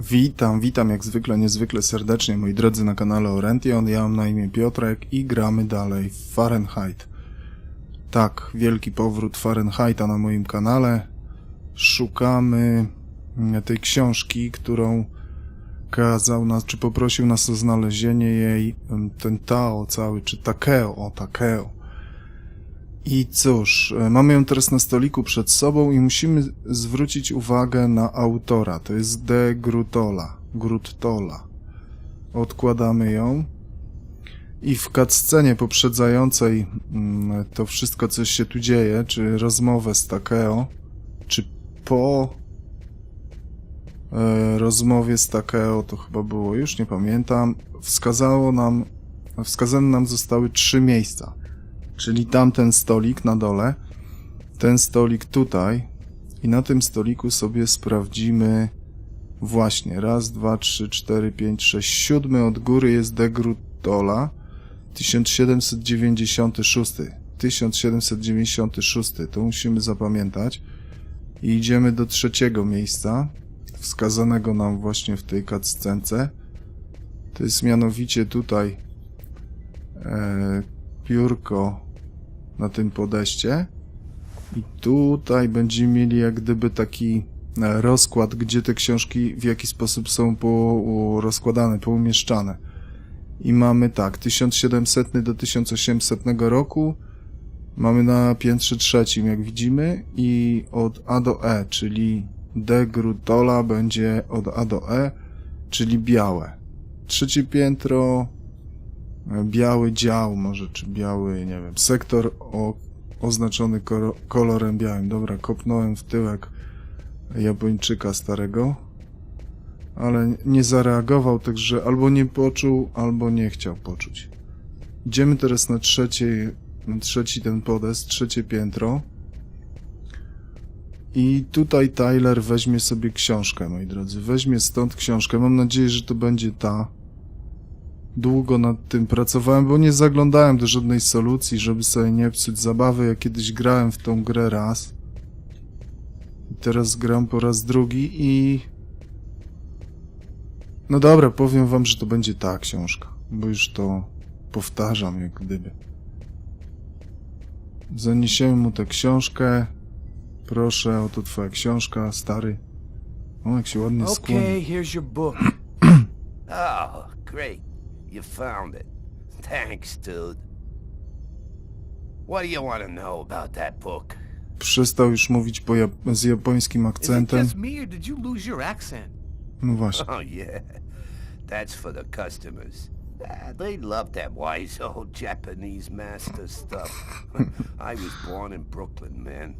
Witam, witam jak zwykle, niezwykle serdecznie, moi drodzy na kanale Oriention. Ja mam na imię Piotrek i gramy dalej w Fahrenheit. Tak, wielki powrót Fahrenheita na moim kanale. Szukamy mm, tej książki, którą kazał nas, czy poprosił nas o znalezienie jej em, ten Tao cały, czy Takeo, o Takeo. I cóż, e, mamy ją teraz na stoliku przed sobą i musimy zwrócić uwagę na autora. To jest De Grutola. Gruttola. Odkładamy ją. I w cutscenie poprzedzającej mm, to wszystko, co się tu dzieje, czy rozmowę z Takeo, czy po e, rozmowie z Takeo, to chyba było, już nie pamiętam, wskazało nam, wskazane nam zostały trzy miejsca. Czyli tamten stolik na dole, ten stolik tutaj i na tym stoliku sobie sprawdzimy właśnie. Raz, dwa, trzy, cztery, pięć, sześć, siódmy od góry jest De Grutola 1796 1796 to musimy zapamiętać. I idziemy do trzeciego miejsca wskazanego nam właśnie w tej cutscence. To jest mianowicie tutaj e, piórko na tym podejście. I tutaj będziemy mieli jak gdyby taki e, rozkład, gdzie te książki w jaki sposób są po, rozkładane, poumieszczane. I mamy tak, 1700 do 1800 roku mamy na piętrze trzecim, jak widzimy, i od A do E, czyli De Grutola będzie od A do E, czyli białe. Trzecie piętro, biały dział, może, czy biały, nie wiem, sektor o, oznaczony kolorem białym. Dobra, kopnąłem w tyłek Japończyka starego, ale nie zareagował, także albo nie poczuł, albo nie chciał poczuć. Idziemy teraz na trzecie, na trzeci ten podest, trzecie piętro. I tutaj Tyler weźmie sobie książkę, moi drodzy. Weźmie stąd książkę. Mam nadzieję, że to będzie ta długo nad tym pracowałem, bo nie zaglądałem do żadnej solucji, żeby sobie nie psuć zabawy. Ja kiedyś grałem w tą grę raz. I teraz gram po raz drugi i... No dobra, powiem wam, że to będzie ta książka, bo już to powtarzam jak gdyby. Zaniesiemy mu tę książkę. Proszę, oto twoja książka, stary. O, jak się ładnie skłoni. Okay, here's your book. Oh, great. You found it. Thanks, dude. What do you want to know about that book? Przestał już mówić po jap- z japońskim Is it akcentem. just me, or did you lose your accent? No właśnie. Oh, yeah. That's for the customers. Ah, they love that wise old Japanese master stuff. I was born in Brooklyn, man.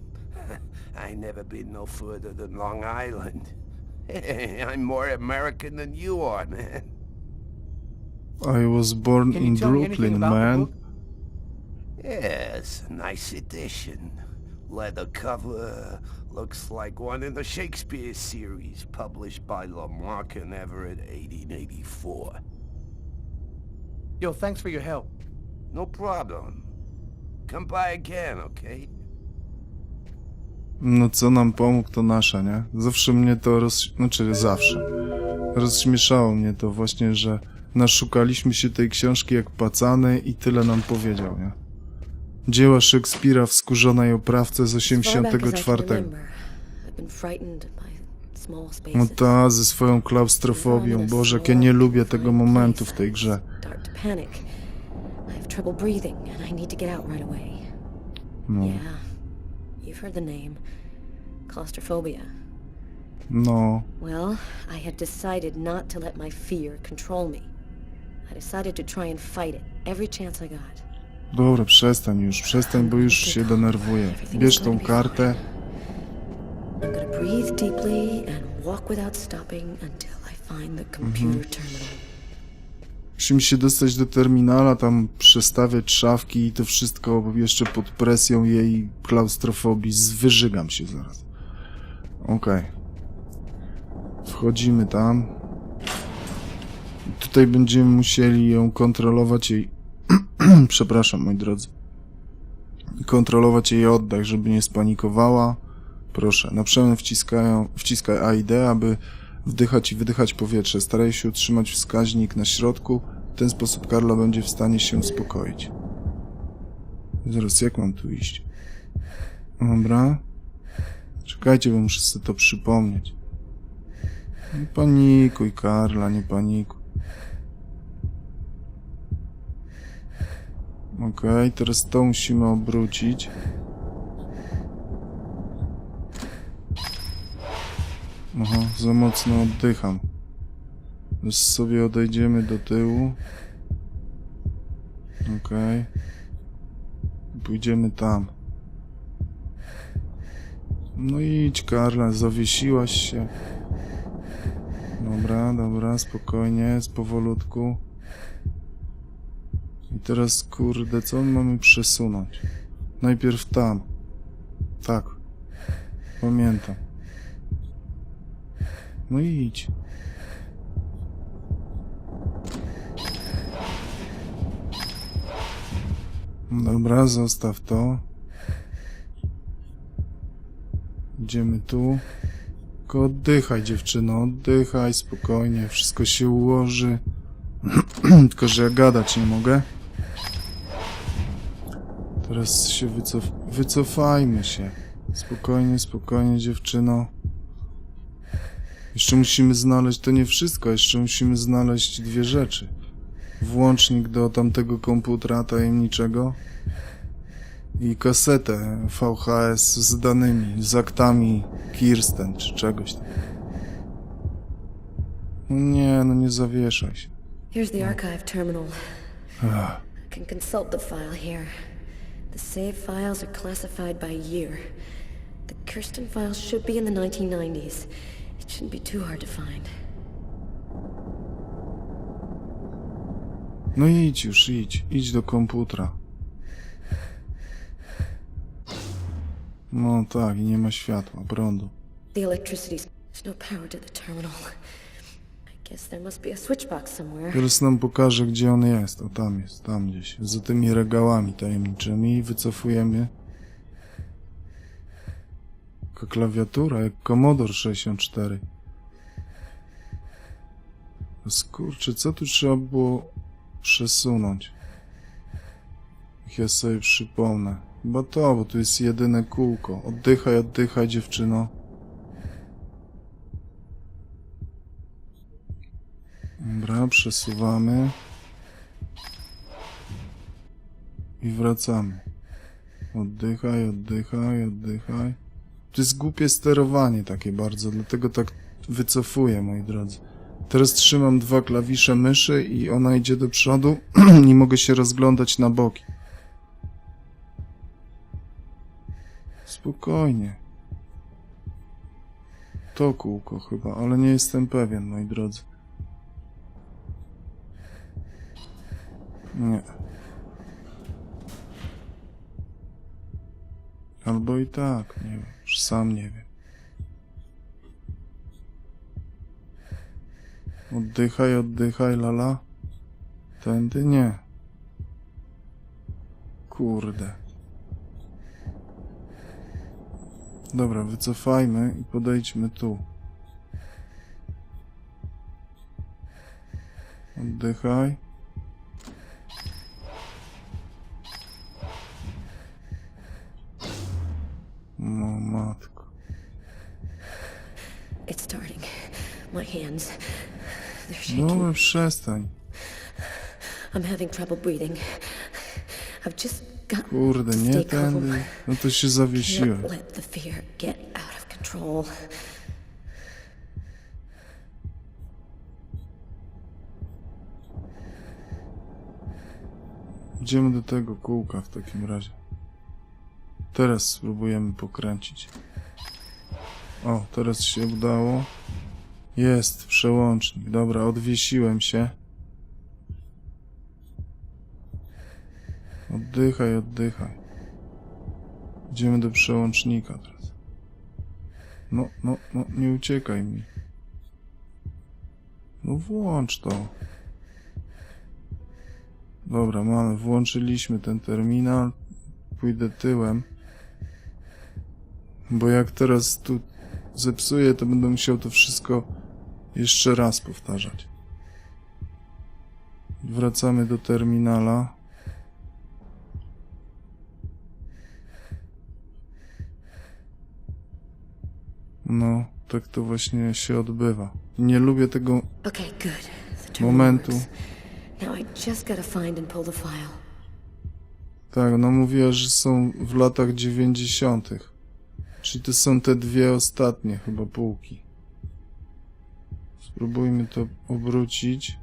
I never been no further than Long Island. I'm more American than you are, man. I was born Can you in tell me anything Brooklyn, about the man. book? Yes, nice edition. Leather cover. Looks like one in the Shakespeare series, published by Lamarck and Everett, 1884. Yo, thanks for your help. No problem. Come by again, okay? No co nam pomógł, to nasze, nie? Zawsze mnie to roz... Znaczy, zawsze. Rozśmieszało mnie to właśnie, że naszukaliśmy się tej książki jak pacany i tyle nam powiedział, nie? Dzieła Szekspira w skórzonej oprawce z As far back as I can 84. remember, I've been frightened by small No ta, ze swoją klaustrofobią. Boże, jak ja nie lubię tego momentu w tej grze. No, no. Well, I had decided not to let my fear control me. I decided to try and fight it every chance I got. Dobra, przestań już, przestań, bo już się denerwuję. Bierz tą kartę. I'm gonna breathe deeply and walk without stopping until I find the computer terminal. Musimy się dostać do terminala, tam przestawiać szafki i to wszystko jeszcze pod presją jej klaustrofobii. Zwyżygam się zaraz. Okej. Wchodzimy tam. Tutaj będziemy musieli ją kontrolować jej... Przepraszam, moi drodzy. Kontrolować jej oddech, żeby nie spanikowała. Proszę, na przemian wciskają, wciskaj AID, aby wdychać i wydychać powietrze. Staraj się utrzymać wskaźnik na środku. W ten sposób Karla będzie w stanie się uspokoić. Zaraz, jak mam tu iść? Dobra. Czekajcie, bo muszę sobie to przypomnieć. Nie panikuj, Karla, nie panikuj. Okej, teraz to musimy obrócić. Aha, za mocno oddycham. Teraz sobie odejdziemy do tyłu. Okej. Pójdziemy tam. No idź, Karla, zawiesiłaś się. Dobra, dobra, spokojnie, z powolutku. I teraz, kurde, co my mamy przesunąć? Najpierw tam. Tak. Pamiętam. No idź. Dobra, zostaw to. Idziemy tu. Tylko oddychaj, dziewczyno, oddychaj spokojnie, wszystko się ułoży. Tylko, że ja gadać nie mogę. Teraz się wycof... wycofajmy się. Spokojnie, spokojnie, dziewczyno. Jeszcze musimy znaleźć, to nie wszystko, jeszcze musimy znaleźć dwie rzeczy. Włącznik do tamtego komputera tajemniczego i kasetę VHS z danymi, z aktami Kirsten czy czegoś tam. No nie, no nie zawieszaj się. Here's the archive terminal. I can consult the file here. The save files are classified by year. The Kirsten files should be in the 1990s. It shouldn't be too hard to find. No idź już, idź, idź do komputera. No tak, i nie ma światła, prądu. The electricity's... There's no power to the terminal. Teraz nam pokaże, gdzie on jest. O, tam jest, tam gdzieś. Za tymi regałami tajemniczymi i wycofujemy. Taka klawiatura, jak Commodore 64. Skurczy, co tu trzeba było przesunąć? Ja sobie przypomnę. Chyba to, bo tu jest jedyne kółko. Oddychaj, oddychaj, dziewczyno. Dobra, przesuwamy. I wracamy. Oddychaj, oddychaj, oddychaj. To jest głupie sterowanie takie bardzo, dlatego tak wycofuję, moi drodzy. Teraz trzymam dwa klawisze myszy i ona idzie do przodu. Nie mogę się rozglądać na boki. Spokojnie. To kółko chyba, ale nie jestem pewien, moi drodzy. Nie. Albo i tak, nie wiem, już sam nie wiem. Oddychaj, oddychaj, lala. Tędy nie. Kurde. Dobra, wycofajmy i podejdźmy tu. Oddychaj. No matko. It's starting. My hands... They're shaking. Dobra, przestań. I'm having trouble breathing. I've just got Kurde, nie tędy. No to się zawiesiłem. Let the fear get out of control. Idziemy do tego kółka w takim razie. Teraz spróbujemy pokręcić. O, teraz się udało. Jest przełącznik. Dobra, odwiesiłem się. Oddychaj, oddychaj. Idziemy do przełącznika teraz. No, no, no, nie uciekaj mi. No włącz to. Dobra, mamy, włączyliśmy ten terminal. Pójdę tyłem. Bo jak teraz tu zepsuję, to będę musiał to wszystko jeszcze raz powtarzać. Wracamy do terminala. No, tak to właśnie się odbywa. Nie lubię tego momentu. Tak, no mówiła, że są w latach dziewięćdziesiątych. Czyli to są te dwie ostatnie chyba półki. Spróbujmy to obrócić.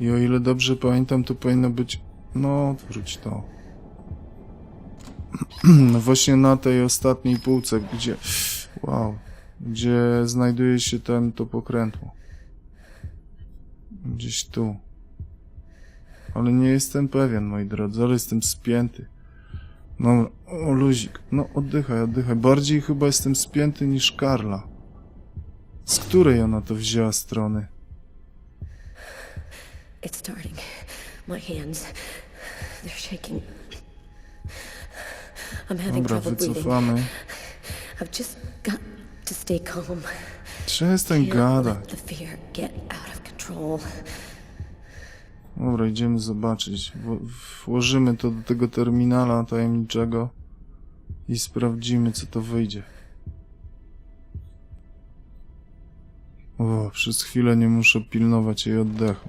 I o ile dobrze pamiętam, to powinno być... No, odwróć to. No właśnie na tej ostatniej półce, gdzie... Wow. Gdzie znajduje się ten, to pokrętło. Gdzieś tu. Ale nie jestem pewien, moi drodzy, ale jestem spięty. No, o luzik. No, oddychaj, oddychaj. Bardziej chyba jestem spięty niż Karla. Z której ona to wzięła strony? It's starting. My hands. They're shaking. I'm having Dobra, trouble wycofamy. I've just got to stay calm. Przestań gadać. let the fear get out of control. Dobra, idziemy zobaczyć. Włożymy to do tego terminala tajemniczego i sprawdzimy, co to wyjdzie. O, przez chwilę nie muszę pilnować jej oddechu.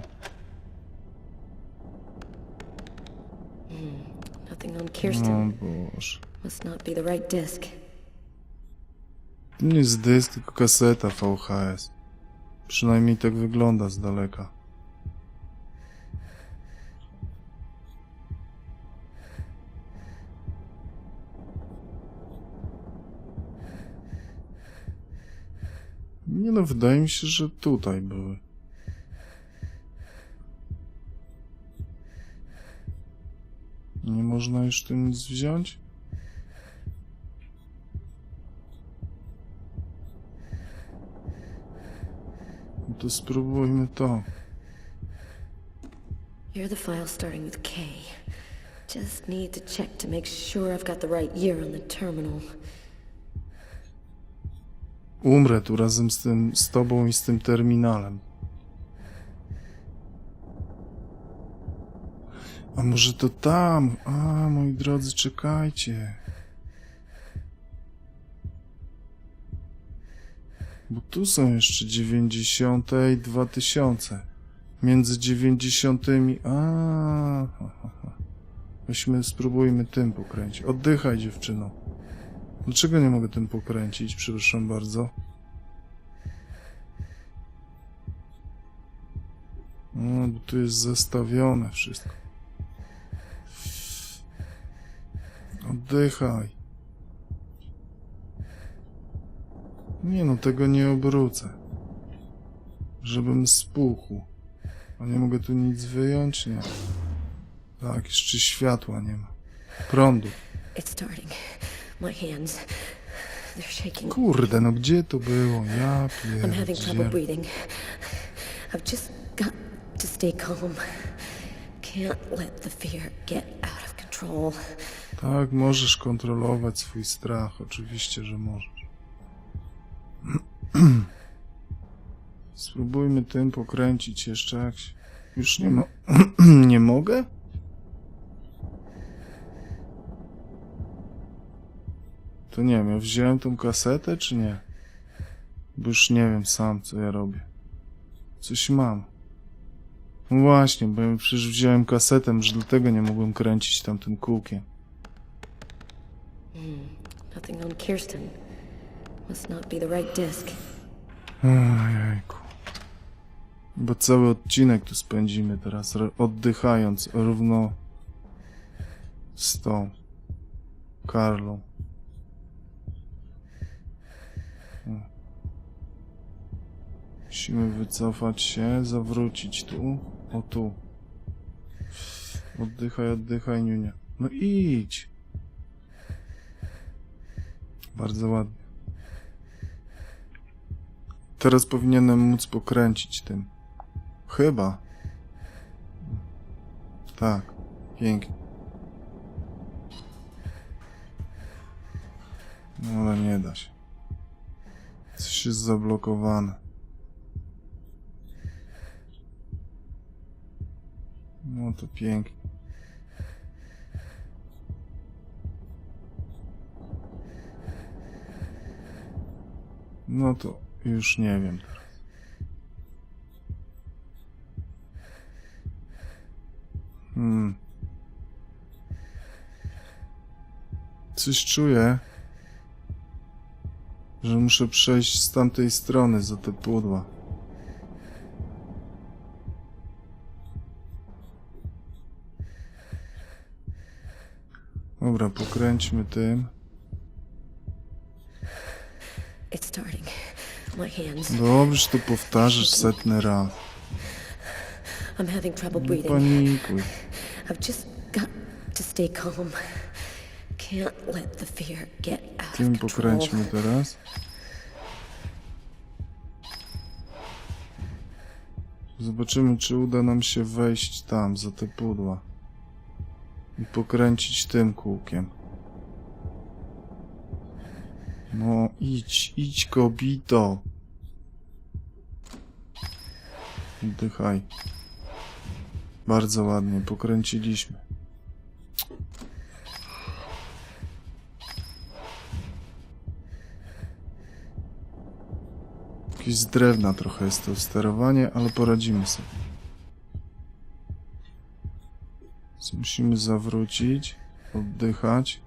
On O. Boże. To nie jest dysk, tylko kaseta VHS. Przynajmniej tak wygląda z daleka. No, wydaje mi się, że tutaj były. Nie można już tu nic wziąć? No to spróbujmy to. You're the file starting with K. Just need to check to make sure I've got the right year on the terminal. Umrę tu razem z tym, z tobą i z tym terminalem. A może to tam? A, moi drodzy, czekajcie. Bo tu są jeszcze 90 i 2000. Między 90. A. Weźmy, spróbujmy tym pokręcić. Oddychaj, dziewczyno. Dlaczego nie mogę tym pokręcić? Przepraszam bardzo. No, bo tu jest zestawione wszystko. Oddychaj. Nie no, tego nie obrócę. Żebym spuchł. A nie mogę tu nic wyjąć? Nie. Tak, jeszcze światła nie ma. Prądu. It's starting. My hands. They're shaking. Kurde, no gdzie to było? Ja I'm having trouble breathing. I've just got to stay calm. Can't let the fear get out of control. Tak, możesz kontrolować swój strach. Oczywiście, że możesz. Spróbujmy tym pokręcić jeszcze jak się... Już nie mo... nie mogę? To nie wiem, ja wziąłem tą kasetę, czy nie? Bo już nie wiem sam, co ja robię. Coś mam. No właśnie, bo ja przecież wziąłem kasetę, że dlatego nie mogłem kręcić tamtym kółkiem. Nothing on Kirsten. Must not be the right disc. Ojejku. Bo cały odcinek tu spędzimy teraz, oddychając równo z tą Karlą. O. Musimy wycofać się, zawrócić tu. O tu. Oddychaj, oddychaj, Niunia. No idź. Bardzo ładnie. Teraz powinienem móc pokręcić tym. Chyba. Tak. Pięknie. No ale nie da się. Coś jest zablokowane. No to pięknie. No to już nie wiem. Hmm. Coś czuję, że muszę przejść z tamtej strony za te pudła. Dobra, pokręćmy tym. Dobrze, to powtarzasz setny raz. I'm having trouble Nie breathing. panikuj. I've just got to stay calm. Can't let the fear get out Tym pokręćmy teraz. Zobaczymy, czy uda nam się wejść tam, za te pudła. I pokręcić tym kółkiem. No, idź, idź, kobito. Oddychaj. Bardzo ładnie, pokręciliśmy. Jakieś z drewna trochę jest to sterowanie, ale poradzimy sobie. Musimy zawrócić, oddychać.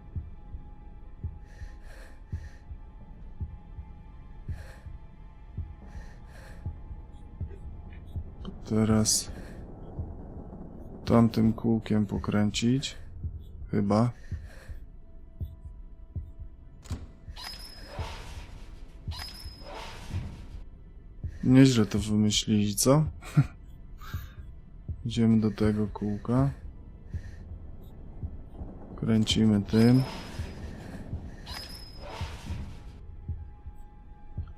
Teraz tamtym kółkiem pokręcić. Chyba. Nieźle to wymyślili, co? Idziemy do tego kółka. Kręcimy tym.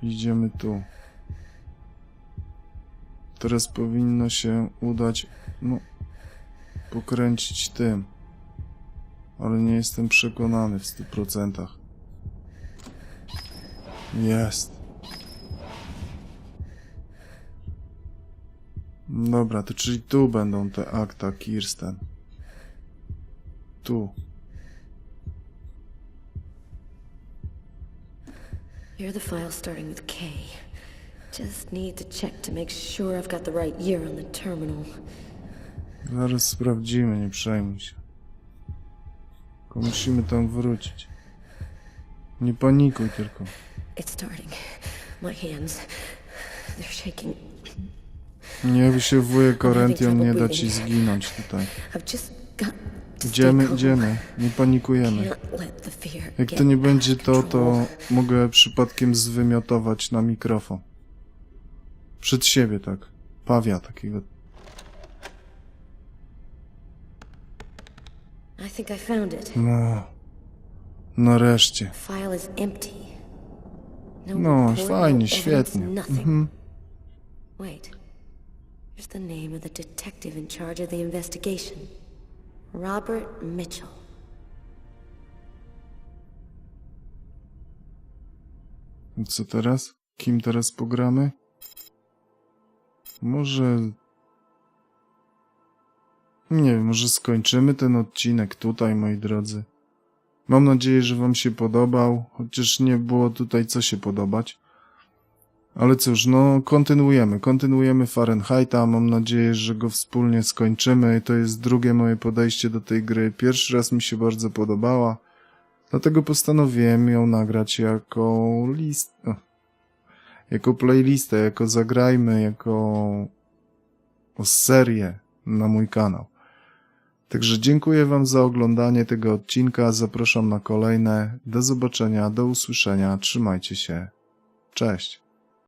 Idziemy tu. Teraz powinno się udać, no, pokręcić tym. Ale nie jestem przekonany w stu procentach. Jest. Dobra, to czyli tu będą te akta, Kirsten. Tu. You're the file starting with K. Just need to check to make sure I've got the right year on the terminal. Zaraz sprawdzimy, nie przejmuj się. Tylko musimy tam wrócić. Nie panikuj tylko. It's starting. My hands. They're shaking. Nie się wujek Orentium nie da ci zginąć tutaj. Idziemy, idziemy. Nie panikujemy. Can't let Jak to nie będzie to, to mogę przypadkiem zwymiotować na mikrofon. Przed siebie tak. Pawia takiego. No. Nareszcie. No, No, fajnie, świetnie. Mhm. Here's the name of the detective in charge of the investigation. Robert Mitchell. Co teraz? Kim teraz pogramy? Może. Nie wiem, może skończymy ten odcinek tutaj, moi drodzy. Mam nadzieję, że Wam się podobał, chociaż nie było tutaj co się podobać. Ale cóż, no, kontynuujemy. Kontynuujemy Fahrenheita. Mam nadzieję, że go wspólnie skończymy. To jest drugie moje podejście do tej gry. Pierwszy raz mi się bardzo podobała. Dlatego postanowiłem ją nagrać jako list. Jako playlistę, jako zagrajmy, jako serię na mój kanał. Także dziękuję Wam za oglądanie tego odcinka. Zapraszam na kolejne. Do zobaczenia, do usłyszenia. Trzymajcie się. Cześć.